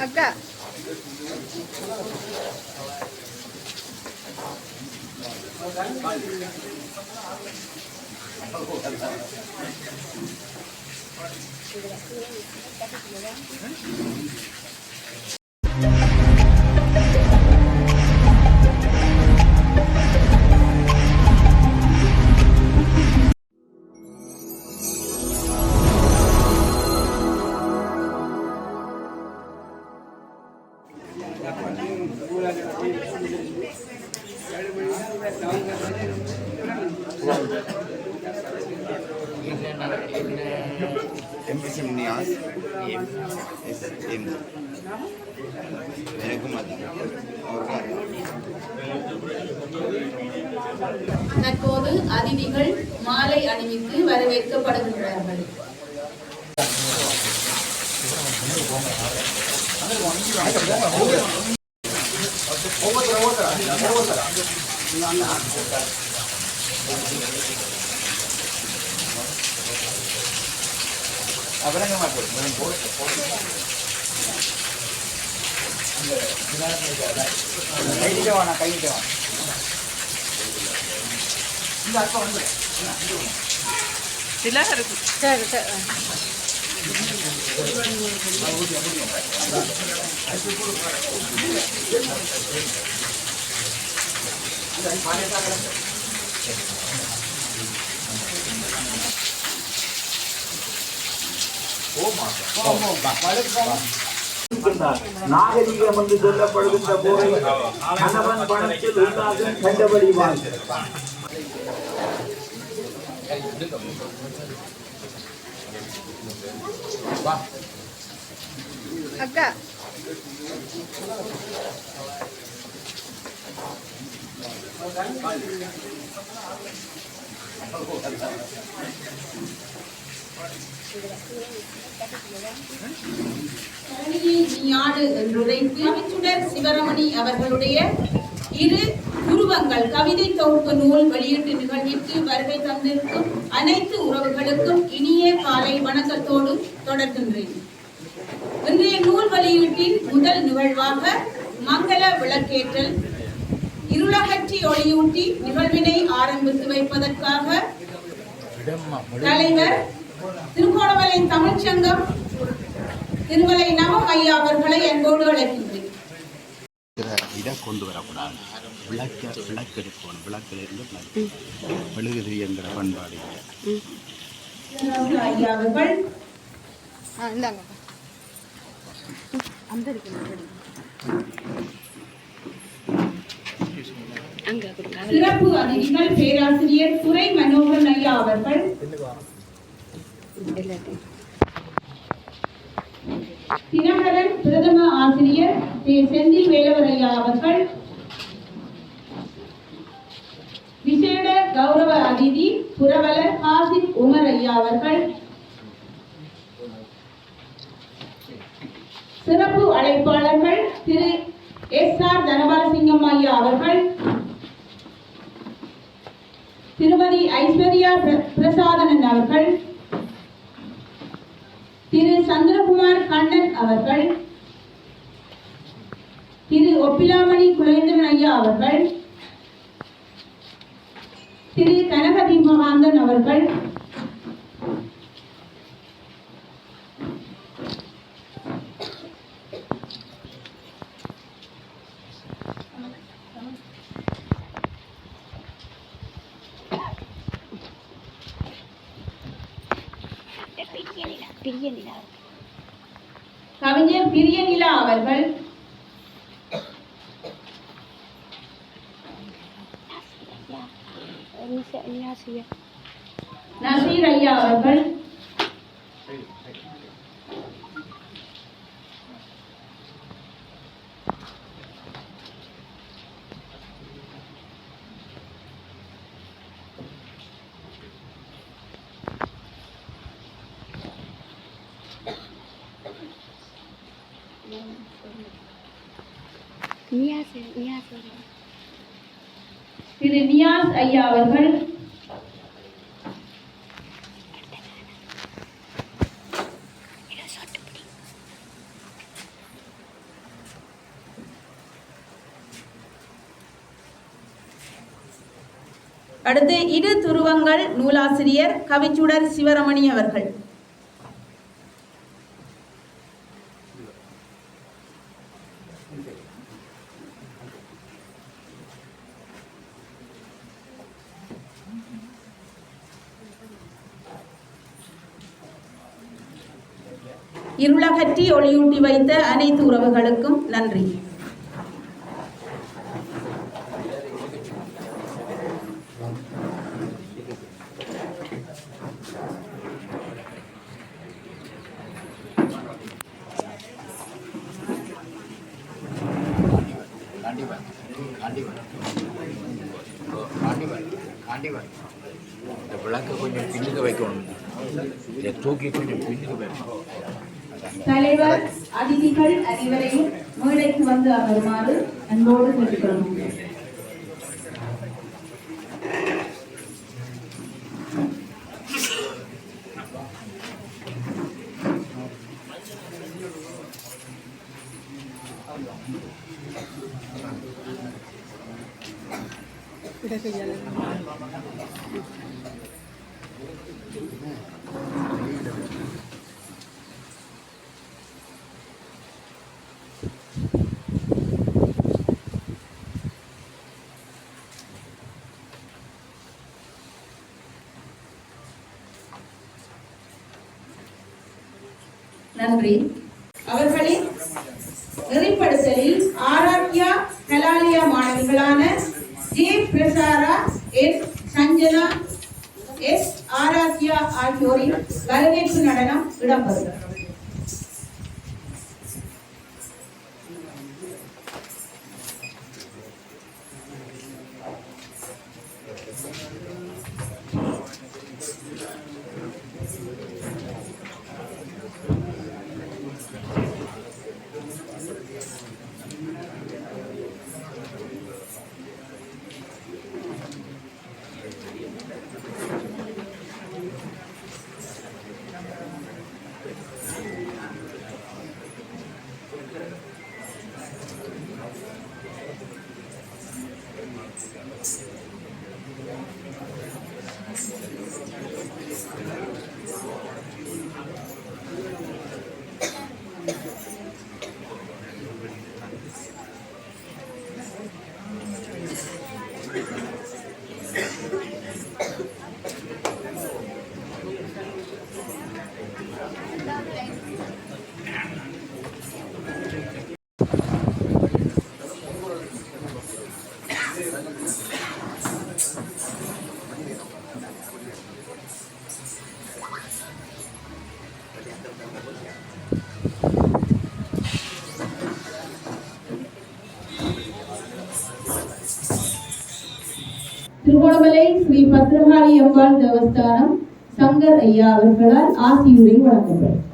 அக்கா MBC M எனக்கும் அதான் தற்போது அதிதிகள் மாலை அணிவித்து வரவேற்கப்படுகின்றார்கள். கையிட்ட வேணா கையிட்ட வேணா சரி சரி நாகரிகம் என்று சொல்லப்படுகின்ற போரை கணவன் பணத்தில் உண்டாக கண்டபடி வாழ் அக்கா கணினி நீயாடு என்றுரைத்து கவிச்சுடர் சிவரமணி அவர்களுடைய இரு உருவங்கள் கவிதை தொகுப்பு நூல் வெளியீட்டு நிகழ்விற்கு வருகை தந்திருக்கும் அனைத்து உறவுகளுக்கும் இனிய காலை வணக்கத்தோடு தொடர்கின்றேன். இன்றைய நூல் வெளியீட்டின் முதல் நிகழ்வாக மங்கள விளக்கேற்றல். இருளகற்றி ஒளியூட்டி நிகழ்வினை ஆரம்பித்து வைப்பதற்காக தலைவர் திருகோணமலை தமிழ்ச்சங்கம் திருமலை நவம் ஐயா அவர்களை அன்போடு அழைக்கின்றேன் இதை கொண்டு வரக்கூடாது. விளக்க விளக்கு எடுக்கணும். விளக்கில் இருந்து விளக்கு மெழுகுதிரி என்கிற பண்பாடு ஐயா அவர்கள். அந்த சிறப்பு அதிதிகள் பேராசிரியர் துரை மனோகர் ஐயா அவர்கள். தினகரன் பிரதம ஆசிரியர் செந்தில் வேலவரையா அவர்கள் விசேட கௌரவ அதிதி புரவலர் ஹாசிப் உமர் ஐயா அவர்கள் சிறப்பு அழைப்பாளர்கள் திரு. எஸ். ஆர். தனபாலசிங்கம் ஐயா அவர்கள் திருமதி ஐஸ்வர்யா பிர- பிரசாதனன் அவர்கள் திரு சந்திரகுமார் கண்ணன் அவர்கள் திரு ஒப்பிலாமணி குலேந்திரன் ஐயா அவர்கள் திரு கனகதி மகாந்தன் அவர்கள் கவிஞர் பிரியநிலா அவர்கள். நசீர் ஐயா அவர்கள். திரு நியாஸ் ஐயா அவர்கள். அடுத்து இரு துருவங்கள் நூலாசிரியர் கவிச்சுடர் சிவரமணி அவர்கள். இருளகற்றி ஒளியூட்டி வைத்த அனைத்து உறவுகளுக்கும் நன்றி. கண்டிப்பா கண்டிப்பா இந்த விளக்கை கொஞ்சம் பின்னுக்கு வைக்கணும். இதை தூக்கி கொஞ்சம் பின்னுக்கு வைக்கணும். தலைவர் அதிதிகள் அனைவரையும் மேடைக்கு வந்து அமருமாறு அன்போடு கேட்டுக்கொள்கிறோம். இதை நன்றி. அவர்களின் நெறிப்படுத்தலில் Aradhya Kalalaya மாணவிகளான J. Prasara S. Sanjana S. Aradhya ஆகியோரின் வரவேற்பு நடனம் இடம்பெறுகிறது. திருகோணமலை ஸ்ரீ பத்ரகாளி அம்பாள் தேவஸ்தானம் சங்கர் ஐயா அவர்களால் ஆசியுரை வழங்கப்படும்.